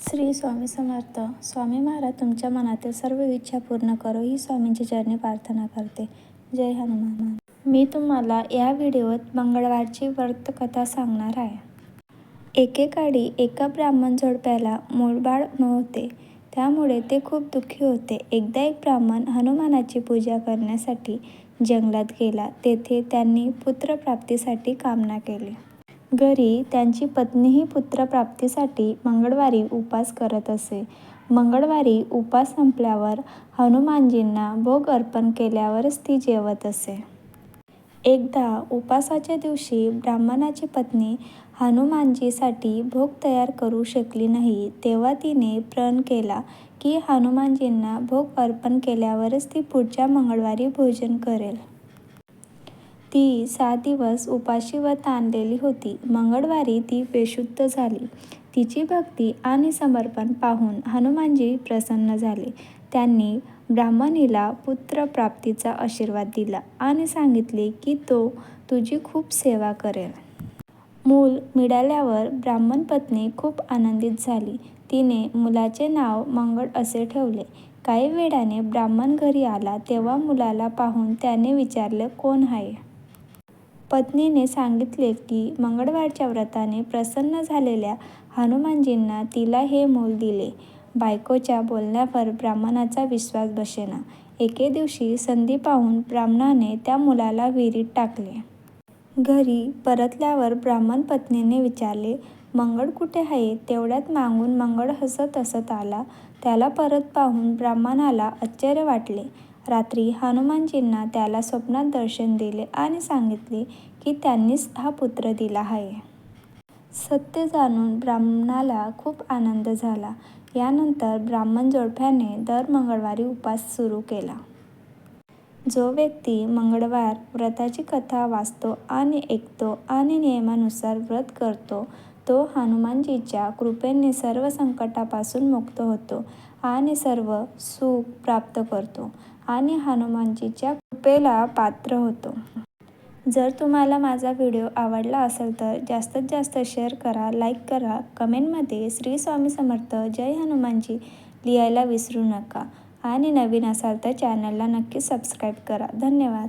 श्री स्वामी समर्थ. स्वामी महाराज तुमच्या मनातील सर्व इच्छा पूर्ण करो ही स्वामींची चरणी प्रार्थना करते. जय हनुमान. मी तुम्हाला या व्हिडिओत मंगळवारची व्रतकथा सांगणार आहे. एकेकाळी एका ब्राह्मण जोडप्याला मूळबाळ नव्हते. त्यामुळे ते खूप दुःखी होते. एकदा एक ब्राह्मण हनुमानाची पूजा करण्यासाठी जंगलात गेला. तेथे त्यांनी पुत्रप्राप्तीसाठी कामना केली. घरी त्यांची पत्नीही पुत्रप्राप्तीसाठी मंगळवारी उपास करत असे. मंगळवारी उपास संपल्यावर हनुमानजींना भोग अर्पण केल्यावरच ती जेवत असे. एकदा उपासाच्या दिवशी ब्राह्मणाची पत्नी हनुमानजीसाठी भोग तयार करू शकली नाही तेव्हा तिने प्रण केला की हनुमानजींना भोग अर्पण केल्यावरच ती पुढच्या मंगळवारी भोजन करेल. ती सात दिवस उपाशी व ताणलेली होती. मंगळवारी ती बेशुद्ध झाली. तिची भक्ती आणि समर्पण पाहून हनुमानजी प्रसन्न झाले. त्यांनी ब्राह्मणीला पुत्रप्राप्तीचा आशीर्वाद दिला आणि सांगितले की तो तुझी खूप सेवा करेल. मूल मिळाल्यावर ब्राह्मण पत्नी खूप आनंदित झाली. तिने मुलाचे नाव मंगळ असे ठेवले. काही वेळाने ब्राह्मण घरी आला तेव्हा मुलाला पाहून त्याने विचारले कोण आहे? पत्नीने सांगितले की मंगळवारच्या व्रताने प्रसन्न झालेल्या हनुमानजींना तिला हे मूल दिले. बायकोच्या बोलण्यावर ब्राह्मणाचा विश्वास बसेना. एके दिवशी संधी पाहून ब्राह्मणाने त्या मुलाला विहिरीत टाकले. घरी परतल्यावर ब्राह्मण पत्नीने विचारले मंगळ कुठे आहे? तेवढ्यात मागून मंगळ हसत हसत आला. त्याला परत पाहून ब्राह्मणाला आश्चर्य वाटले. रात्री हनुमानजींना त्याला स्वप्नात दर्शन दिले आणि सांगितले की त्यांनीच हा पुत्र दिला आहे. सत्य जाणून ब्राह्मणाला खूप आनंद झाला. यानंतर ब्राह्मण जोडप्याने दर मंगळवारी उपास सुरू केला. जो व्यक्ती मंगळवार व्रताची कथा वाचतो आणि ऐकतो आणि नियमानुसार व्रत करतो तो हनुमानजीच्या कृपेने सर्व संकटापासून मुक्त होतो आणि सर्व सुख प्राप्त करतो आणि हनुमानजीच्या कृपेला पात्र होतो. जर तुम्हाला माझा व्हिडिओ आवडला असेल तर जास्तीत जास्त शेअर करा लाईक करा. कमेंटमध्ये श्री स्वामी समर्थ जय हनुमानजी लिहायला विसरू नका. आणि नवीन असाल तर चॅनलला नक्की सबस्क्राईब करा. धन्यवाद.